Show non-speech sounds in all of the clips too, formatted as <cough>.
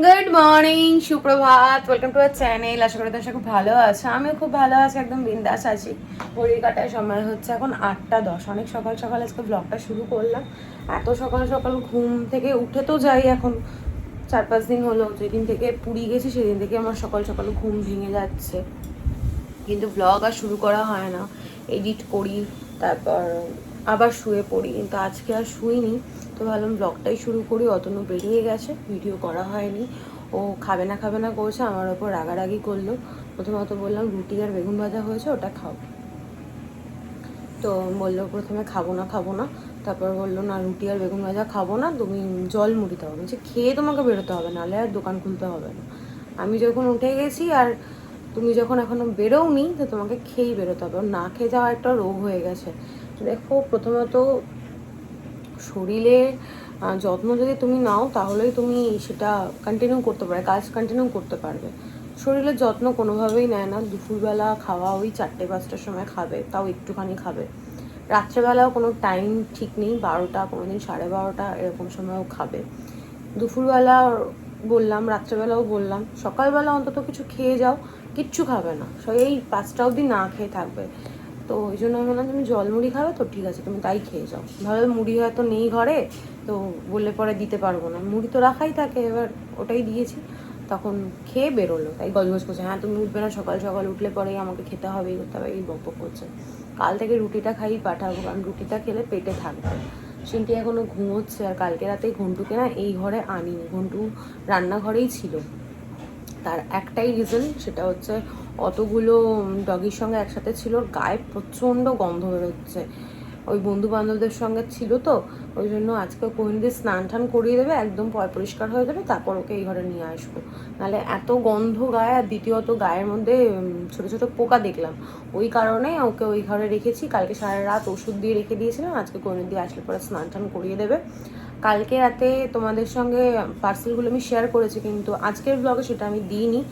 Good morning সুপ্রভাত। Welcome to our channel আশা করি তোমার খুব ভালো আছে। আমিও খুব ভালো আছি, একদম বিন্দাস আছি। ঘড়ির কাটায় সময় হচ্ছে এখন আটটা দশ। অনেক সকাল সকাল আজকে ব্লগটা শুরু করলাম। এত সকাল সকাল ঘুম থেকে উঠে তো যাই এখন। চার পাঁচ দিন হলো, যেদিন থেকে পুরী গেছি, সেদিন থেকে আমার সকাল সকাল ঘুম ভেঙে যাচ্ছে। কিন্তু ব্লগ আর শুরু করা হয় না। এডিট করি, তারপর আবার শুয়ে পড়ি। কিন্তু আজকে আর শুইনি, তো ভাবলাম ব্লগটাই শুরু করি অতনু বেরিয়ে গেছে, ভিডিও করা হয়নি। ও খাবে না খাবে না করছে, আমার ওপর রাগারাগি করল। প্রথমত বললাম, রুটি আর বেগুন ভাজা হয়েছে, ওটা খাও। তো বলল, প্রথমে খাব না খাব না। তারপর বলল, না, রুটি আর বেগুন ভাজা খাব না, তুমি জল মুড়ি দাও বলছে, খেয়ে তোমাকে বেরোতে হবে, নাহলে আর দোকান খুলতে হবে না। আমি যখন উঠে গেছি, আর তুমি যখন এখনও বেরোওনি, তো তোমাকে খেয়েই বেরোতে হবে। না খেয়ে যাওয়া একটা রোগ হয়ে গেছে। দেখো, প্রথমত শরীরে যত্ন যদি তুমি নাও, তাহলেই তুমি সেটা কন্টিনিউ করতে পারবে, কাজ কন্টিনিউ করতে পারবে। শরীরের যত্ন কোনোভাবেই নেয় না। দুপুরবেলা খাওয়া ওই চারটে, পাঁচটার সময় খাবে, তাও একটুখানি খাবে। রাত্রেবেলাও কোনো টাইম ঠিক নেই, বারোটা কোনো দিন সাড়ে বারোটা, এরকম সময়ও খাবে। দুপুরবেলা বললাম, রাত্রেবেলাও বললাম, সকালবেলা অন্তত কিছু খেয়ে যাও, কিচ্ছু খাবে না। এই পাঁচটা অবধি না খেয়ে থাকবে। তো ওই জন্য আমি বললাম, তুমি জল মুড়ি খাবে তো ঠিক আছে, তুমি তাই খেয়ে যাও। ভাবে মুড়ি হয়তো নেই ঘরে, তো বললে পরে দিতে পারব না। মুড়ি তো রাখাই থাকে, এবার ওটাই দিয়েছি। তখন খেয়ে বেরোলো, তাই গজগজ করছে। হ্যাঁ তুমি উঠবে না, সকাল সকাল উঠলে পরেই আমাকে খেতে হবে, এই করতে হবে, এই বক করছে। কাল থেকে রুটিটা খাই পাঠাবো, কারণ রুটিটা খেলে পেটে থাকবে। সিনটি এখনও ঘুমোচ্ছে, আর কালকে রাতে ঘন্টুকে না এই ঘরে আনিনি। ঘন্টু রান্নাঘরেই ছিল। তার একটাই রিজন সেটা হচ্ছে অতগুলো ডগির সঙ্গে একসাথে ছিল গায়ে প্রচণ্ড গন্ধ বেরোচ্ছে। ওই বন্ধু বান্ধবদের সঙ্গে ছিল তো, ওই জন্য আজকে কোহিনদের স্নান টান করিয়ে দেবে, একদম পরিষ্কার হয়ে যাবে, তারপর ওকে এই ঘরে নিয়ে আসব। নাহলে এত গন্ধ গায়ে, আর দ্বিতীয়ত গায়ের মধ্যে ছোট ছোট পোকা দেখলাম। ওই কারণে ওকে ওই ঘরে রেখেছি, কালকে সারা রাত ওষুধ দিয়ে রেখে দিয়েছিলাম, আজকে কোহিনুর দিয়ে আসলে পরে স্নান টান করিয়ে দেবে। কালকে রাতে তোমাদের সঙ্গে পার্সেলগুলো আমি শেয়ার করেছি, কিন্তু আজকের ব্লগে সেটা আমি দিইনি।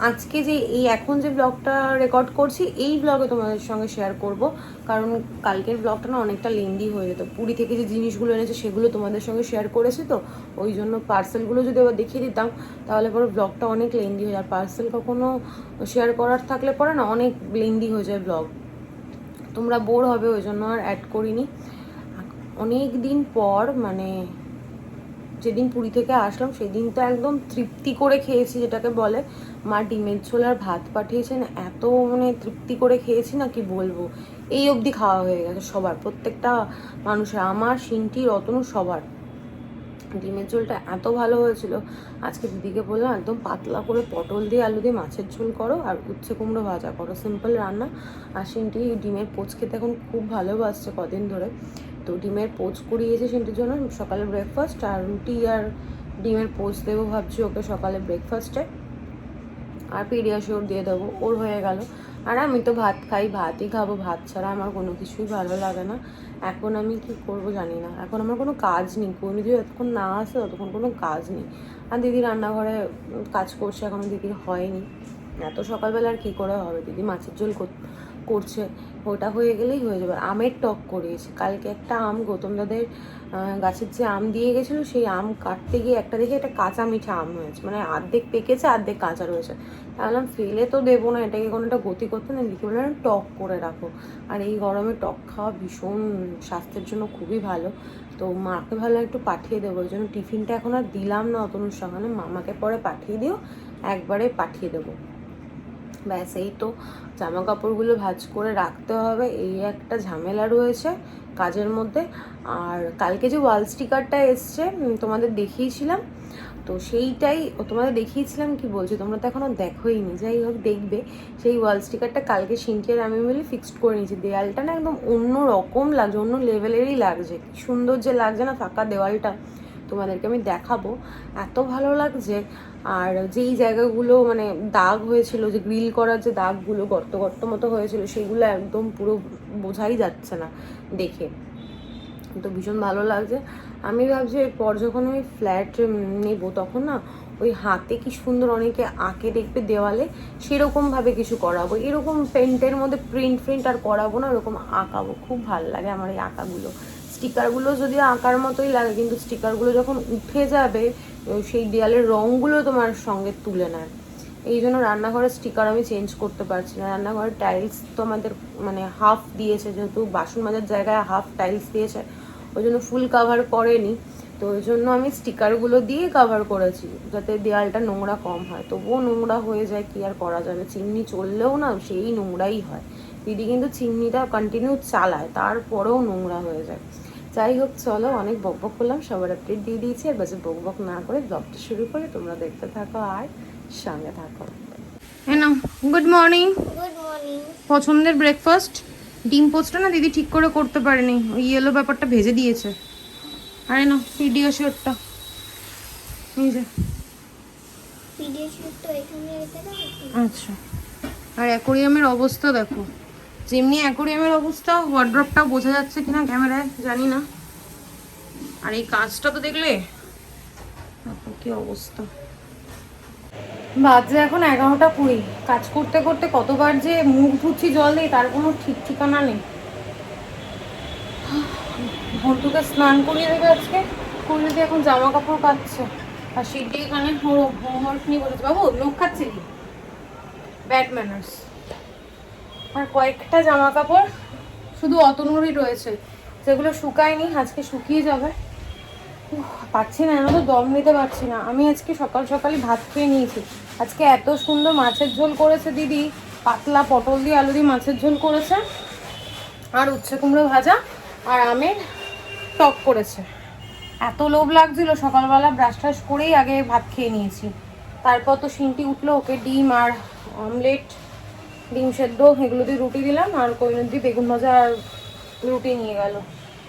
আজকে যে এই এখন যে ব্লগটা রেকর্ড করছি, এই ব্লগে তোমাদের সঙ্গে শেয়ার করব। কারণ কালকের ব্লগটা না অনেকটা লেন্দি হয়ে যেত। পুরী থেকে যে জিনিসগুলো এনেছে, সেগুলো তোমাদের সঙ্গে শেয়ার করেছি তো। ওই জন্য পার্সেলগুলো যদি আবার দেখিয়ে দিতাম, তাহলে পরে ব্লগটা অনেক লেন্দি হয়ে যায়। পার্সেল কখনো শেয়ার করার থাকলে পরে না অনেক লেন্দি হয়ে যায় ব্লগ তোমরা বোর হবে ওই জন্য আর অ্যাড করিনি। অনেক দিন পর মানে যেদিন পুরী থেকে আসলাম, সেদিন তো একদম তৃপ্তি করে খেয়েছি, যেটাকে বলে। মা ডিমের ঝোল আর ভাত পাঠিয়েছেন, এত মানে তৃপ্তি করে খেয়েছি না কি বলব? এই অবধি খাওয়া হয়ে গেছে সবার, প্রত্যেকটা মানুষের, আমার সিনটি রতনু, সবার। ডিমের ঝোলটা এত ভালো হয়েছিল, আজকে দিদিকে বললাম একদম পাতলা করে পটল দিয়ে আলু দিয়ে মাছের ঝোল করো আর উচ্ছে কুমড়ো ভাজা করো সিম্পল রান্না। আর সিনটি ডিমের পোচ খেতে এখন খুব ভালোবাসছে কদিন ধরে। তো ডিমের পোচ করিয়েছে সিনটির জন্য সকালে ব্রেকফাস্ট আর রুটি আর ডিমের পোচ দেবো ভাবছি ওকে সকালে ব্রেকফাস্টে আর পিডিয়াশিওর দিয়ে দেবো। ওর হয়ে গেল। আর আমি তো ভাত খাই, ভাতই খাব। ভাত ছাড়া আমার কোনো কিছুই ভালো লাগে না। এখন আমি কি করব জানি না। এখন আমার কোনো কাজ নেই। কোনো যদি যতক্ষণ না আসে, ততক্ষণ কোনো কাজ নেই। আর দিদি রান্নাঘরে কাজ করছে এখনও দিদির হয়নি। এত সকালবেলা আর কী করে হবে? দিদি মাছের ঝোল কর- করছে। ওটা হয়ে গেলেই হয়ে যাবে। আমের টক করিয়েছি। কালকে একটা আম গৌতম দাদের গাছের যে আম দিয়ে গেছিল, সেই আম কাটতে গিয়ে একটা দেখে একটা কাঁচা মিঠা আম হয়েছে। মানে অর্ধেক পেকেছে, অর্ধেক কাঁচা রয়েছে। ভাবলাম, ফেলে তো দেবো না, এটাকে কোনো একটা গতি করতে না লিখে বললাম, টক করে রাখো। আর এই গরমে টক খাওয়া ভীষণ স্বাস্থ্যের জন্য খুবই ভালো। তো মাকে ভালো একটু পাঠিয়ে দেবো। ওই জন্য টিফিনটা এখন আর দিলাম না অতনুর সঙ্গে মামাকে পরে পাঠিয়ে দিও, একবারে পাঠিয়ে দেবো। ব্যাস, এই তো জামা কাপড়গুলো ভাঁজ করে রাখতে হবে। এই একটা ঝামেলা রয়েছে কাজের মধ্যে। আর কালকে যে ওয়াল স্টিকারটা এসছে তোমাদের দেখিয়েছিলাম। তো সেইটাই তোমাদের দেখিয়েছিলাম কি বলছি, তোমরা তো এখনও দেখোই নি। যাই হোক, দেখবে। সেই ওয়াল স্টিকারটা কালকে সিনটিয়ার আমি মিলে ফিক্সড করে নিয়েছি। দেয়ালটা না একদম অন্য রকম লাগছে, অন্য লেভেলেরই লাগছে। সুন্দর যে লাগছে না ফাঁকা দেওয়ালটা তোমাদেরকে আমি দেখাবো। এত ভালো লাগছে। আর যেই জায়গাগুলো মানে দাগ হয়েছিল, যে গ্রিল করার যে দাগগুলো গর্ত গর্ত মতো হয়েছিল, সেগুলো একদম পুরো বোঝাই যাচ্ছে না দেখে। তো ভীষণ ভালো লাগছে। আমি ভাবছি এরপর যখন আমি ফ্ল্যাট নেব তখন না ওই হাতে কি সুন্দর অনেকে আঁকে দেখবে দেওয়ালে, সেরকমভাবে কিছু করাবো। এরকম পেন্টের মধ্যে প্রিন্ট প্রিন্ট আর করাবো না, ওরকম আঁকাবো। খুব ভালো লাগে আমার এই আঁকাগুলো। স্টিকারগুলো যদিও আঁকার মতোই লাগে, কিন্তু স্টিকারগুলো যখন উঠে যাবে সেই দেয়ালের রঙগুলো তোমার সঙ্গে তুলে নেয়। এই জন্য রান্নাঘরের স্টিকার আমি চেঞ্জ করতে পারছি না। রান্নাঘরের টাইলস তো আমাদের মানে হাফ দিয়েছে, যেহেতু বাসন মাজার জায়গায় হাফ টাইলস দিয়েছে, ওই জন্য ফুল কাভার করেনি। তো ওই জন্য আমি স্টিকারগুলো দিয়ে কাভার করেছি, যাতে দেয়ালটা নোংরা কম হয়। তবুও নোংরা হয়ে যায়, কি আর করা যাবে? চিমনি চললেও না সেই নোংরাই হয়। দিদি কিন্তু চিমনিটা কন্টিনিউ চালায়, তারপরেও নোংরা হয়ে যায়। যাই হোক চলো অনেক বক বক করলাম সবার আপডেট দিয়ে দিয়েছি আর বাজে বক বক না করে ব্লগটা শুরু করে তোমরা দেখতে থাকো আর সঙ্গে থাকো। হ্যাঁ গুড মর্নিং গুড মর্নিং পছন্দের ব্রেকফাস্ট ডিম পোস্টটা না দিদি ঠিক করে করতে পারেনি ওই ইয়েলো ব্যাপারটা ভেজে দিয়েছে। আরে না পিডিয়াশিওরটা এই যে। আচ্ছা। আর অ্যাকোরিয়ামের অবস্থা দেখো। যেমনি অ্যাকোরিয়ামের অবস্থা ওয়ার্ড্রপটাও বোঝা যাচ্ছে কিনা ক্যামেরায়, জানি না। আর এই কাজটা তো দেখলে দেখো কি অবস্থা। বাজে এখন এগারোটা কুড়ি। কাজ করতে করতে কতবার যে মুখ ধুচ্ছি জল দিই তার কোনো ঠিক ঠিকানা নেই। ঘন্টুকে স্নান করিয়ে দেবে আজকে। করিয়ে দিয়ে এখন জামা কাপড় কাচ্ছে। আর সেটি এখানে হোমওয়ার্ক নিয়ে বলেছে বাবু নখ খাচ্ছিলি ব্যাড ম্যানার্স আর কয়েকটা জামা কাপড় শুধু অতনুরই রয়েছে। যেগুলো শুকায়নি, আজকে শুকিয়ে যাবে। পাচ্ছি না আমি তো দম নিতে পারছি না। আমি আজকে সকাল সকালই ভাত খেয়ে নিয়েছি। আজকে এত সুন্দর মাছের ঝোল করেছে দিদি। পাতলা পটল দিয়ে আলু দিয়ে মাছের ঝোল করেছে। আর উচ্ছে কুমড়ো ভাজা আর আমের টক করেছে। এত লোভ লাগছিল, সকালবেলা ব্রাশ ট্রাশ করেই আগে ভাত খেয়ে নিয়েছি। তারপর তো সিনটি উঠল, ওকে ডিম আর অমলেট ডিম সেদ্ধ, এগুলো দিয়ে রুটি দিলাম আর কৈনুর দিয়ে বেগুন ভাজা আর রুটি নিয়ে গেল।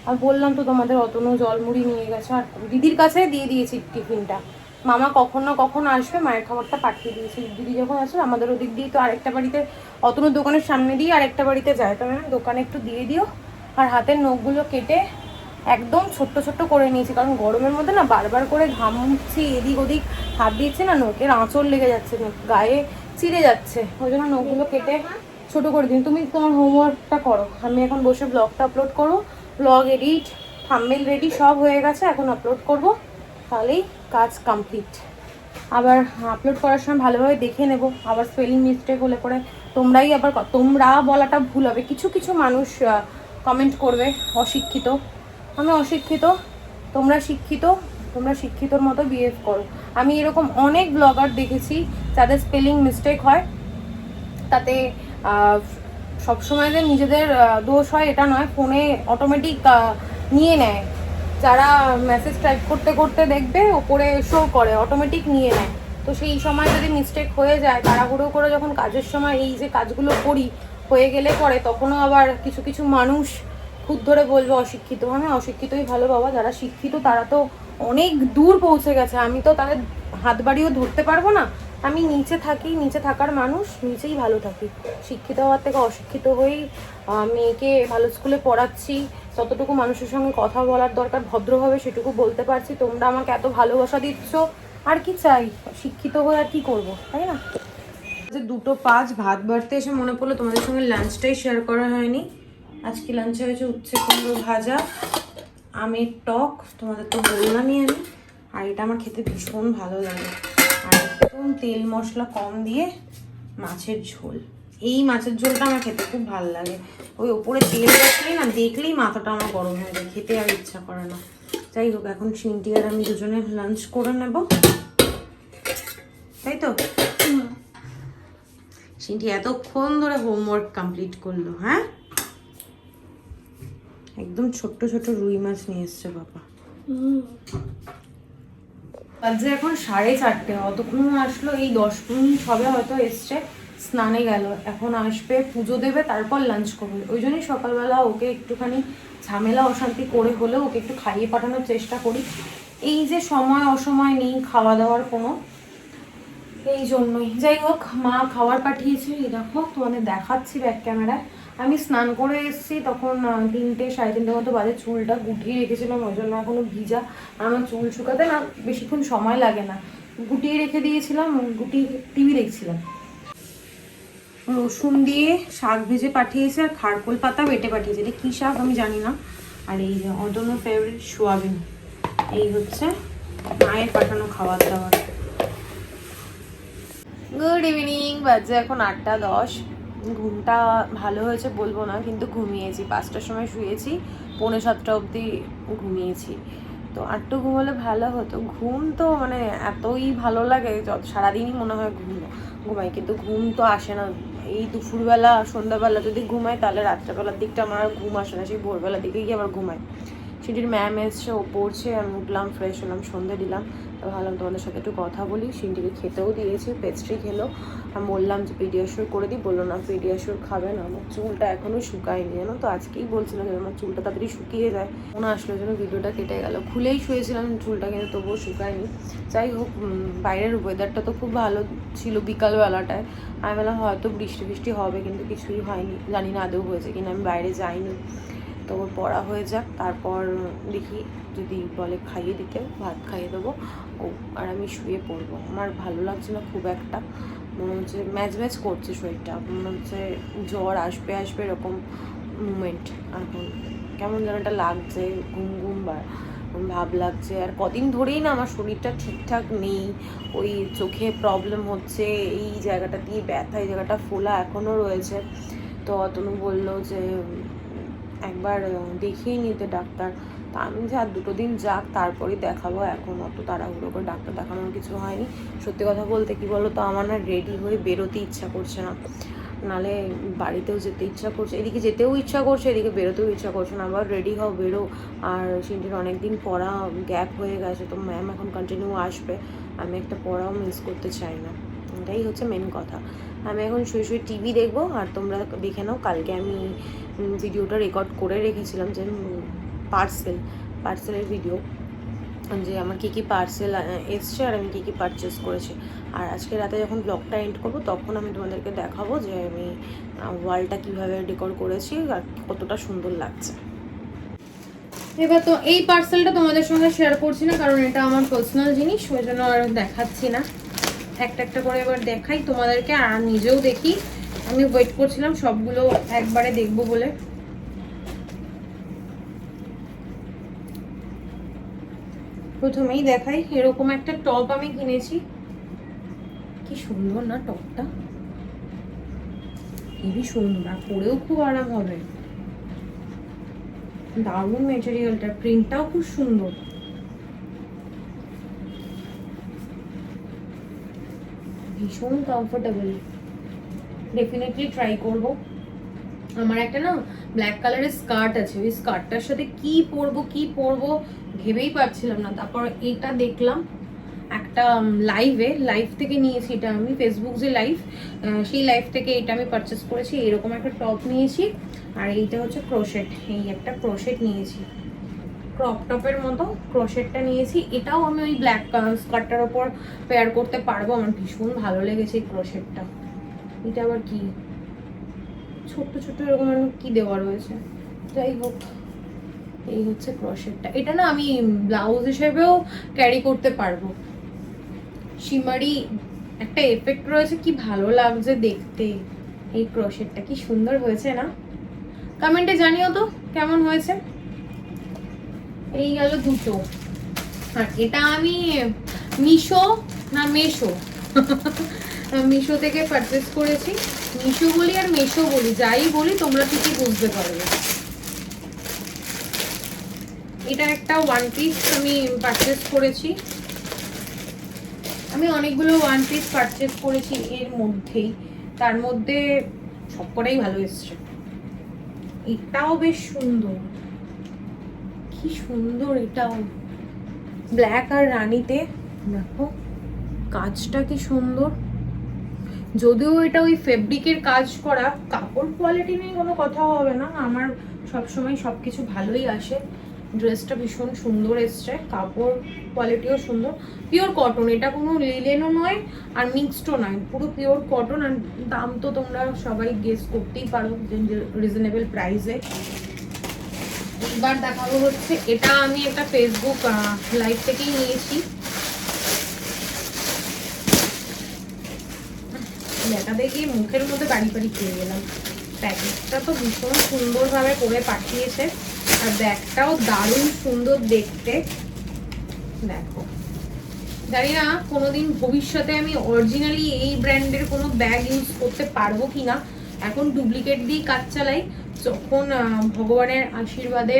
আর বললাম তো তোমাদের অতনু জলমুড়ি নিয়ে গেছে, আর দিদির কাছে দিয়ে দিয়েছি টিফিনটা। মামা কখন না কখন আসবে, মায়ের খাবারটা পাঠিয়ে দিয়েছি। দিদি যখন আসবে আমাদের ওদিক দিয়ে তো আরেকটা বাড়িতে, অতনুর দোকানের সামনে দিয়ে আরেকটা বাড়িতে যায়। তো ম্যাম, দোকানে একটু দিয়ে দিও। আর হাতের নখগুলো কেটে একদম ছোট্ট ছোট্ট করে নিয়েছি, কারণ গরমের মধ্যে না বারবার করে ঘামছি এদিক ওদিক হাত দিচ্ছি না, নখের আঁচড় লেগে যাচ্ছে, গায়ে চিড়ে যাচ্ছে। ওই জন্য নখগুলো কেটে ছোট করে দিন। তুমি তোমার হোমওয়ার্কটা করো। আমি এখন বসে ব্লগটা আপলোড করব। ব্লগ এডিট থাম্বনেল রেডি সব হয়ে গেছে। এখন আপলোড করব। তাহলেই কাজ কমপ্লিট আবার আপলোড করার সময় ভালোভাবে দেখে নেব। আবার স্পেলিং মিস্টেক হলে পরে তোমরাই আবার তোমরা বলাটা ভুল হবে। কিছু কিছু মানুষ কমেন্ট করবে, অশিক্ষিত। আমি অশিক্ষিত, তোমরা শিক্ষিত। তোমরা শিক্ষিতর মতো বিহেভ করো। আমি এরকম অনেক ব্লগার দেখেছি, যাদের স্পেলিং মিস্টেক হয়, তাতে সবসময় যে নিজেদের দোষ হয় এটা নয়, ফোনে অটোমেটিক নিয়ে নেয়। যারা মেসেজ টাইপ করতে করতে দেখবে, ওপরে শো করে অটোমেটিক নিয়ে নেয়। তো সেই সময় যদি মিস্টেক হয়ে যায়, তাড়াহুড়ো করে যখন কাজের সময় এই যে কাজগুলো করি, হয়ে গেলে পরে তখনও আবার কিছু কিছু মানুষ খুদ ধরে বলবে, অশিক্ষিত। আমি অশিক্ষিতই ভালো বাবা, যারা শিক্ষিত তারা তো অনেক দূর পৌঁছে গেছে। আমি তো তাদের হাত বাড়িও ধরতে পারব না। আমি নিচে থাকি, নিচে থাকার মানুষ, নিচেই ভালো থাকি। শিক্ষিত হওয়ার থেকে অশিক্ষিত হয়েই মেয়েকে ভালো স্কুলে পড়াচ্ছি যতটুকু মানুষের সঙ্গে কথা বলার দরকার, ভদ্রভাবে সেটুকু বলতে পারছি। তোমরা আমাকে এত ভালোবাসা দিচ্ছ, আর কি চাই? শিক্ষিত হয়ে আর কি করব, তাই না? যে দুটো পাঁচ ভাত বাড়তে এসে মনে পড়ল তোমাদের সঙ্গে লাঞ্চটাই শেয়ার করা হয়নি। আজকে লাঞ্চে হয়েছে উচ্ছে কুমড়ো ভাজা। আমের টক তোমাদের তো বললামই আমি। আর এটা আমার খেতে ভীষণ ভালো লাগে। আর একদম তেল মশলা কম দিয়ে মাছের ঝোল। এই মাছের ঝোলটা আমার খেতে খুব ভালো লাগে। ওই ওপরে তেল রাখলেই না দেখলেই মাথাটা আমার গরম হয়ে যায়। খেতে আর ইচ্ছা করে না। যাই হোক এখন সিনটি আর আমি দুজনে লাঞ্চ করে নেব। তাই তো? সিনটি এতক্ষণ ধরে হোমওয়ার্ক কমপ্লিট করল হ্যাঁ? একদম ছোট্ট ছোট রুই মাছ নিয়ে এসছে বাবা। বাজে এখন সাড়ে চারটে, অতক্ষণ আসলো, এই দশ মিনিট হবে হয়তো এসছে, স্নানে গেল। এখন আসবে, পুজো দেবে, তারপর লাঞ্চ করবে। ওই জন্যই সকালবেলা ওকে একটুখানি ঝামেলা, অশান্তি করে হলেও ওকে একটু খাইয়ে পাঠানোর চেষ্টা করি। এই যে সময় অসময় নেই খাওয়া দাওয়ার কোনো, এই জন্যই। যাই হোক, মা খাবার পাঠিয়েছে, এই দেখো তোমাদের দেখাচ্ছি ব্যাক ক্যামেরায় আমি স্নান করে এসেছি, তখন তিনটে, সাড়ে তিনটে মতো বাজে চুলটা গুটিয়ে রেখেছিলাম, ওই জন্য এখনও ভিজা। আমার চুল শুকাতে না বেশিক্ষণ সময় লাগে না। গুটিয়ে রেখে দিয়েছিলাম, গুটিয়ে টিভি দেখছিলাম। রসুন দিয়ে শাক ভেজে পাঠিয়েছে আর খারকোল পাতা বেটে পাঠিয়েছে। এটা কী শাক আমি জানি না। আর এই যে অদন্য ফেভারিট সোয়াবিন, এই হচ্ছে মায়ের পাঠানো খাবার দাবার। গুড ইভিনিং বাজে এখন আটটা দশ। ঘুমটা ভালো হয়েছে বলব না, কিন্তু ঘুমিয়েছি। পাঁচটার সময় শুয়েছি, পৌনে সাতটা অবধি ঘুমিয়েছি। তো আটটু ঘুমোলে ভালো হতো। ঘুম তো মানে এতই ভালো লাগে সারাদিনই মনে হয় ঘুম, ঘুমাই। কিন্তু ঘুম তো আসে না। এই দুপুরবেলা, সন্ধ্যাবেলা যদি ঘুমাই, তাহলে রাত্রেবেলার দিকটা আমার ঘুম আসে না। সেই ভোরবেলার দিকে গিয়ে আবার ঘুমাই। সিঁটির ম্যাম এসছে, ও পড়ছে, আমি উঠলাম ফ্রেশ হলাম, সন্ধে দিলাম। ভাবলাম তোমাদের সাথে একটু কথা বলি। সিন্টিকে খেতেও দিয়েছে পেস্ট্রি খেলো। আমি বললাম যে পিডিয়াশোর করে দিই। বলল, না পিডিয়াশোর খাবে না। আমার চুলটা এখনও শুকায়নি। জানো তো, আজকেই বলছিল যে, আমার চুলটা তাড়াতাড়ি শুকিয়ে যায়। মনে আসলো যেন ভিডিওটা কেটে গেল। খুলেই শুয়েছিলাম, চুলটা কিন্তু তবুও শুকায়নি। যাই হোক বাইরের ওয়েদারটা তো খুব ভালো ছিল বিকালবেলাটায়। আমি বললাম, হয়তো বৃষ্টি বৃষ্টি হবে, কিন্তু কিছুই হয়নি। জানি না আদৌ হয়েছে কিনা, আমি বাইরে যাইনি। তো ওর পড়া হয়ে যাক। তারপর দেখি যদি বলে খাইয়ে দিতে, ভাত খাইয়ে দেবো। ও, আর আমি শুয়ে পড়ব। আমার ভালো লাগছে না খুব একটা। মনে হচ্ছে ম্যাচ ম্যাচ করছে শরীরটা। মনে হচ্ছে জ্বর আসবে আসবে এরকম মুমেন্ট এখন কেমন যেন একটা লাগছে, ঘুম ঘুম বা ভাব লাগছে। আর কদিন ধরেই না আমার শরীরটা ঠিকঠাক নেই। ওই চোখে প্রবলেম হচ্ছে। এই জায়গাটা দিয়ে ব্যথা, এই জায়গাটা ফোলা এখনও রয়েছে। তো অতনু বলল যে একবার দেখিয়ে নিতে ডাক্তার। তা আমি যে আর দুটো দিন যাক, তারপরেই দেখাবো। এখন অত তাড়াহুড়ো করে ডাক্তার দেখানোর কিছু হয়নি। সত্যি কথা বলতে কি বলো তো আমার না রেডি হয়ে বেরোতে ইচ্ছা করছে না। নালে বাড়িতেও যেতে ইচ্ছা করছে, এদিকে যেতেও ইচ্ছা করছে, এদিকে বেরোতেও ইচ্ছা করছে না। আবার রেডি হও, বেরো। আর সিন্টির অনেক দিন পড়া গ্যাপ হয়ে গেছে, তো ম্যাম এখন কন্টিনিউ আসবে। আমি একটা পড়াও মিস করতে চাই না। এটাই হচ্ছে মেন কথা। আমি এখন শুয়ে শুয়ে টিভি দেখব, আর তোমরা দেখে নাও, কালকে আমি ভিডিওটা রেকর্ড করে রেখেছিলাম যে পার্সেল পার্সেলের ভিডিও যে আমার কী কী পার্সেল এসছে আর আমি কী কী পারচেস করেছি। আর আজকে রাতে যখন ব্লগটা এন্ড করব, তখন আমি তোমাদেরকে দেখাবো যে আমি ওয়ালটা কীভাবে ডেকোর করেছি আর কতটা সুন্দর লাগছে। এবার তো এই পার্সেলটা তোমাদের সঙ্গে শেয়ার করছি না, কারণ এটা আমার পার্সোনাল জিনিস, ওই জন্য আর দেখাচ্ছি না। একটা একটা করে এবার দেখাই তোমাদেরকে, আর নিজেও দেখি। আমি ওয়েট করছিলাম, সবগুলো একবারে দেখব বলে। প্রথমেই দেখাই, এরকম একটা টপ আমি কিনেছি। কি সুন্দর না টপটা হেবি সুন্দর, আর পরেও খুব আরাম হবে। দারুণ মেটেরিয়ালটা প্রিন্টটাও খুব সুন্দর। ভীষণ কমফোর্টেবল ডেফিনেটলি ট্রাই করব। আমার একটা না ব্ল্যাক কালারের স্কার্ট আছে। ওই স্কার্টটার সাথে কি পরবো কি পরবো ভেবেই পারছিলাম না। তারপর এটা দেখলাম একটা লাইভে লাইভ থেকে নিয়েছি এটা আমি ফেসবুক যে লাইভ সেই লাইভ থেকে এটা আমি পারচেস করেছি। এরকম একটা টপ নিয়েছি আর এইটা হচ্ছে ক্রোশেট এই একটা ক্রোশেট নিয়েছি। ক্রপ টপের মতো ক্রোশেটটা নিয়েছি। এটাও আমি ওই ব্ল্যাক স্কার্টটার ওপর পেয়ার করতে পারব। আমার ভীষণ ভালো লেগেছে এই ক্রোশেটটা এটা আবার কি? ছোট্ট ছোট্ট এরকম কি দেওয়া রয়েছে? যাই হোক, এই হচ্ছে ক্রোশেটটা এটা না আমি ব্লাউজ হিসেবেও ক্যারি করতে পারব। শিমারি, একটা এফেক্ট রয়েছে, কি ভালো লাগছে দেখতে। এই ক্রোশেটটা কি সুন্দর হয়েছে না? কমেন্টে জানিও তো, কেমন হয়েছে? এই গেল দুটো। আর এটা আমি মিশো না মেশো? <laughs> মিশো থেকে পারচেস করেছি। মিশো বলি আর মেশো বলি, যাই বলি তোমরা ঠিকই বুঝতে পারবে। এটা একটা ওয়ান পিস আমি পারচেস করেছি। আমি অনেকগুলো ওয়ান পিস পারচেস করেছি এর মধ্যেই। তার মধ্যে সবকটাই ভালো এসছে। এটাও বেশ সুন্দর। কি সুন্দর এটাও। ব্ল্যাক আর রানিতে, দেখো, কাজটা কি সুন্দর। যদিও এটা ওই ফেব্রিকের কাজ করা, কাপড় কোয়ালিটি নিয়ে কোনো কথা হবে না। আমার সবসময় সব কিছু ভালোই আসে। ড্রেসটা ভীষণ সুন্দর এসছে, কাপড় কোয়ালিটিও সুন্দর। পিওর কটন এটা কোনো লিলেনও নয় আর মিক্সডও নয়। পুরো পিওর কটন আর দাম তো তোমরা সবাই গেস করতেই পারো রিজনেবল প্রাইসে এবার দেখাবো হচ্ছে, এটা আমি একটা ফেসবুক লাইভ থেকেই নিয়েছি। দেখা দেখি মুখের মধ্যে বাড়ি বাড়ি খেয়ে গেলাম। প্যাকেটটা তো ভীষণ সুন্দরভাবে করে পাঠিয়েছে, আর ব্যাগটাও দারুণ সুন্দর দেখতে। দেখো। জানি না কোনোদিন ভবিষ্যতে আমি অরিজিনালি এই ব্র্যান্ডের কোনো ব্যাগ ইউজ করতে পারব কি না এখন ডুপ্লিকেট দিয়েই কাজ চালাই। যখন ভগবানের আশীর্বাদে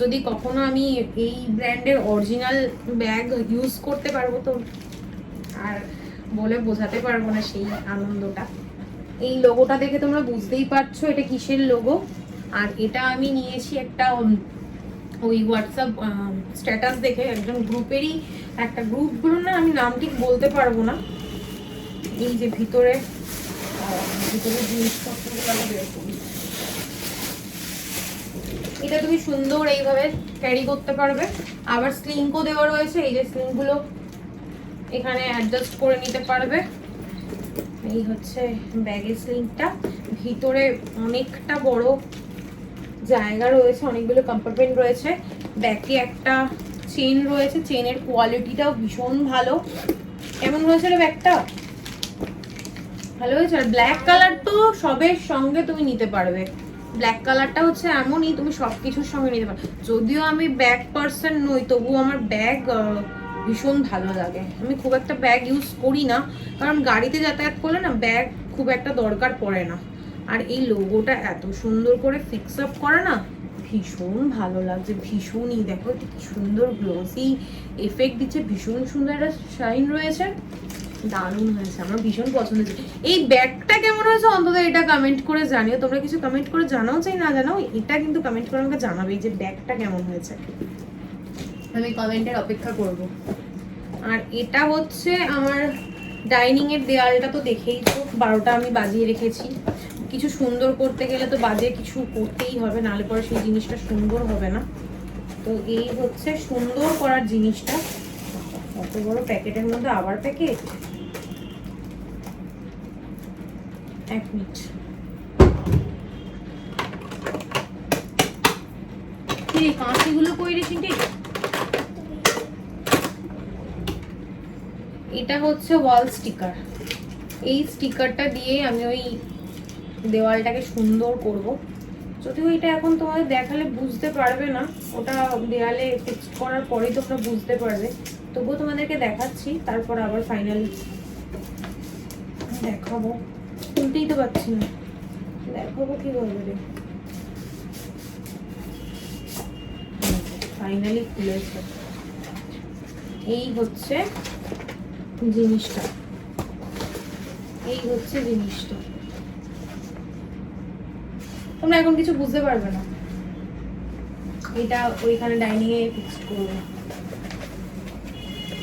যদি কখনো আমি এই ব্র্যান্ডের অরিজিনাল ব্যাগ ইউজ করতে পারব তো। আর বলে বোঝাতে পারব না সেই আনন্দটা। এই লোগোটা দেখে তোমরা বুঝতেই পারছ এটা কিসের লোগো আর এটা আমি নিয়েছি একটা ওই হোয়াটসঅ্যাপ স্ট্যাটাস দেখে একজন গ্রুপেরই একটা গ্রুপগুলো না, আমি নাম ঠিক বলতে পারব না। এই যে ভিতরে ভিতরে জিনিসপত্রগুলো। এটা তুমি সুন্দর এইভাবে ক্যারি করতে পারবে। আবার স্লিংকও দেওয়া রয়েছে, এই যে স্লিংগুলো এখানে অ্যাডজাস্ট করে নিতে পারবে। এই হচ্ছে ব্যাগের স্লিংটা ভিতরে অনেকটা বড় জায়গা রয়েছে, অনেকগুলো কম্পার্টমেন্ট রয়েছে। ব্যাকে একটা চেন রয়েছে চেনের কোয়ালিটিটাও ভীষণ ভালো। হয়েছে রে ব্যাগটা? ভালো হয়েছে? আর ব্ল্যাক কালার তো সবের সঙ্গে তুমি নিতে পারবে। ব্ল্যাক কালারটা হচ্ছে এমনই, তুমি সব কিছুর সঙ্গে নিতে পারবে। যদিও আমি ব্যাগ পার্সন নই, তবুও আমার ব্যাগ ভীষণ ভালো লাগে। আমি খুব একটা ব্যাগ ইউজ করি না, কারণ গাড়িতে যাতায়াত করলে না ব্যাগ খুব একটা দরকার পড়ে না। আর এই লোগোটা এত সুন্দর করে ফিক্স আপ করা না, ভীষণ ভালো লাগছে, ভীষণই। দেখো কি সুন্দর গ্লোসি এফেক্ট দিচ্ছে, ভীষণ সুন্দর একটা শাইন রয়েছে। দারুণ হয়েছে, আমার ভীষণ পছন্দ হয়েছে। এই ব্যাগটা কেমন হয়েছে অন্তত এটা কমেন্ট করে জানিও। তোমরা কিছু কমেন্ট করে জানাও চাই না জানাও, এটা কিন্তু কমেন্ট করে আমাকে জানাবে যে ব্যাগটা কেমন হয়েছে। আমি কমেন্টের অপেক্ষা করব। আর এটা হচ্ছে আমার ডাইনিং এর দেয়ালটা তো দেখেই তো, বারোটা আমি বাজিয়ে রেখেছি। কিছু সুন্দর করতে গেলে তো বাজে কিছু করতেই হবে, নাহলে পরে সেই জিনিসটা সুন্দর হবে না। তো এই হচ্ছে সুন্দর করার জিনিসটা। অত বড় প্যাকেটের মধ্যে আবার প্যাকেট? এক মিনিট। কাঁচিগুলো কই রে চিন্টি এটা হচ্ছে ওয়াল স্টিকার এই স্টিকারটা দিয়ে আমি ওই দেওয়ালটাকে সুন্দর করব। যদিও এটা এখন তোমাদের দেখালে বুঝতে পারবে না, ওটা দেওয়ালে ফিক্সড করার পরেই তোমরা বুঝতে পারবে। তবুও তোমাদেরকে দেখাচ্ছি, তারপর আবার ফাইনালি দেখাবো। খুলতেই তো পারছি না। দেখাবো কি বলবে রে? ফাইনালি খুলেছে। এই হচ্ছে জিনিসটা। এই হচ্ছে জিনিসটা। তোমরা এখন কিছু বুঝতে পারবে না। এটা ওইখানে ডাইনিং এ ফিক্সড করব।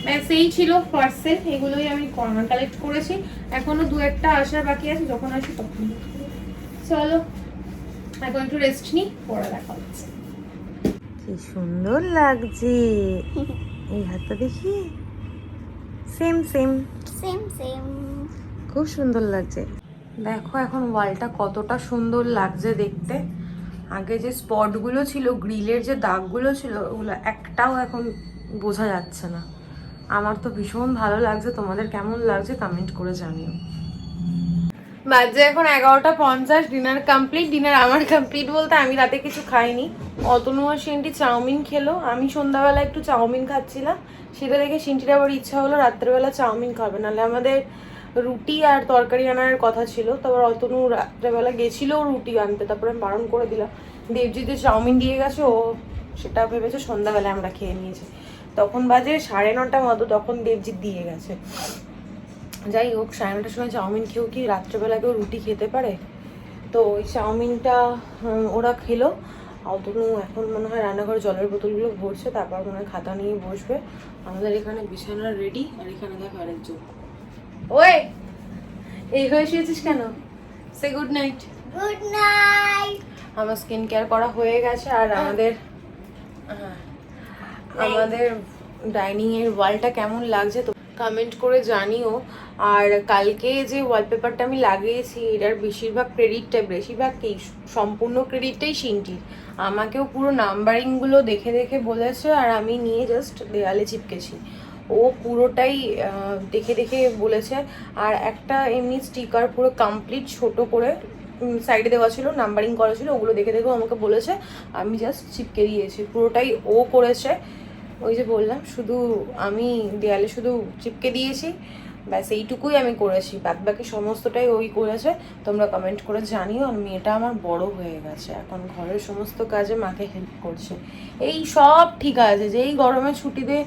ব্যাস এই ছিল পার্সেল এগুলোই আমি কালেক্ট করেছি। এখনও দু একটা আসার বাকি আছে, যখন আসি তখন। চলো, এখন একটু রেস্ট নিই, পরে দেখা হচ্ছে। কি সুন্দর লাগছে। এই হাতটা দেখি। সেম সেম সেম সেম খুব সুন্দর লাগছে। দেখো এখন ওয়ালটা কতটা সুন্দর লাগছে দেখতে। আগে যে স্পটগুলো ছিল গ্রিলের যে দাগগুলো ছিল ওগুলো একটাও এখন বোঝা যাচ্ছে না। আমার তো ভীষণ ভালো লাগছে। তোমাদের কেমন লাগছে কমেন্ট করে জানিও। বাজে এখন এগারোটা পঞ্চাশ ডিনার কমপ্লিট ডিনার আমার কমপ্লিট বলতে আমি রাতে কিছু খাইনি। অতনু আর সিন্টি চাউমিন খেলো। আমি সন্ধ্যাবেলা একটু চাউমিন খাচ্ছিলাম। সেটা দেখে সিন্টির আবার ইচ্ছা হলো রাত্রেবেলা চাউমিন খাবে। নাহলে আমাদের রুটি আর তরকারি আনার কথা ছিল। তারপর অতনু রাত্রেবেলা গেছিল রুটি আনতে। তারপরে আমি বারণ করে দিলাম। দেবজিৎ যে চাউমিন দিয়ে গেছে, ও সেটা ভেবেছে সন্ধ্যাবেলায় আমরা খেয়ে নিয়েছি। তখন বাজে সাড়ে নটা মতো, তখন দেবজিৎ দিয়ে গেছে। যাই হোক সাড়ে নটার সময় চাউমিন খেয়েও কি রাত্রেবেলা কেউ রুটি খেতে পারে? তো ওই চাউমিনটা উম, ওরা খেলো। অতনু এখন মনে হয় রান্নাঘরে জলের বোতলগুলো ভরছে তারপর মনে হয় খাতা নিয়ে বসবে। আমাদের এখানে বিছানা রেডি আর এখানে দেখো আরেকজন। ওই এই হয়ে শুয়েছিস কেন? সে গুড নাইট গুড নাইট আমার স্কিন কেয়ার করা হয়ে গেছে আর আমাদের হ্যাঁ, আমাদের ডাইনিং এর ওয়ালটা কেমন লাগছে? তো কমেন্ট করে জানিও। আর কালকে যে ওয়ালপেপারটা আমি লাগিয়েছি, এটার বেশিরভাগ ক্রেডিটটা বেশিরভাগ কি, সম্পূর্ণ ক্রেডিটটাই সিনটির। আমাকেও পুরো নাম্বারিংগুলো দেখে দেখে বলেছে আর আমি নিয়ে জাস্ট দেয়ালে চিপকেছি। ও পুরোটাই দেখে দেখে বলেছে। আর একটা এমনি স্টিকার পুরো কমপ্লিট ছোট করে সাইডে দেওয়া ছিল নাম্বারিং করা ছিল, ওগুলো দেখে দেখে আমাকে বলেছে, আমি জাস্ট চিপকে দিয়েছি। পুরোটাই ও করেছে। ওই যে বললাম, শুধু আমি দেয়ালে শুধু চিপকে দিয়েছি, ব্যাস এইটুকুই আমি করেছি। বাদ বাকি সমস্তটাই ওই করেছে। তোমরা কমেন্ট করে জানিও, আর মেয়েটা আমার বড় হয়ে গেছে। এখন ঘরের সমস্ত কাজে মাকে হেল্প করছে। এই সব ঠিক আছে যে এই গরমে ছুটিতে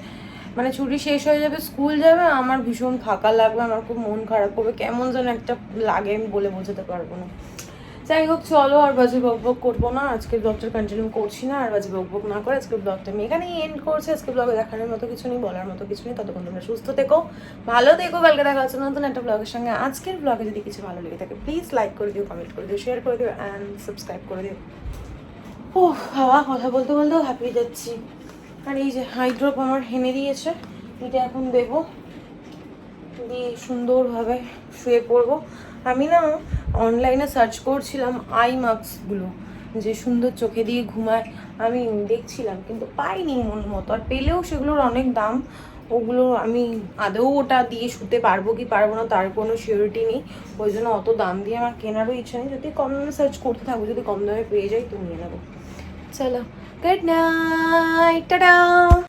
মানে ছুটি শেষ হয়ে যাবে স্কুল যাবে, আমার ভীষণ ফাঁকা লাগবে, আমার খুব মন খারাপ করবে। কেমন যেন একটা লাগে আমি বলে বোঝাতে পারব না। যাই হোক, চলো আর বাজে বক বক করব না। আজকে ব্লগটা কন্টিনিউ করছি না, আর বাজে বক বক না করে আজকে ব্লগটা আমি এখানেই এন্ড করছি। আজকে ব্লগে দেখানোর মতো কিছু নেই, বলার মতো কিছু নেই। ততক্ষণ তোমরা সুস্থ থেকো, ভালো থেকো। কালকে দেখা হচ্ছে নতুন একটা ব্লগের সঙ্গে। আজকের ব্লগে যদি কিছু ভালো লেগে থাকে প্লিজ লাইক করে দিও কমেন্ট করে দিও শেয়ার করে দিও অ্যান্ড সাবস্ক্রাইব করে দিও। ও বাবা কথা বলতে বলতেও হাঁপিয়ে যাচ্ছি। আর এই যে হাইড্রপ আমার হেনে দিয়েছে, এটা এখন দেবো। দিয়ে সুন্দরভাবে শুয়ে পড়ব। আমি না অনলাইনে সার্চ করছিলাম আই মাস্কগুলো যে সুন্দর চোখে দিয়ে ঘুমায়, আমি দেখছিলাম, কিন্তু পাইনি মন মতো। আর পেলেও সেগুলোর অনেক দাম, ওগুলো আমি আদৌ ওটা দিয়ে শুতে পারব কি পারব না, তার কোনো সিওরিটি নেই। ওই জন্য অত দাম দিয়ে আমার কেনারও ইচ্ছা নেই। যদি কম দামে সার্চ করতে থাকব যদি কম দামে পেয়ে যাই তো নিয়ে নেব। চলো গুড নাইট টাটা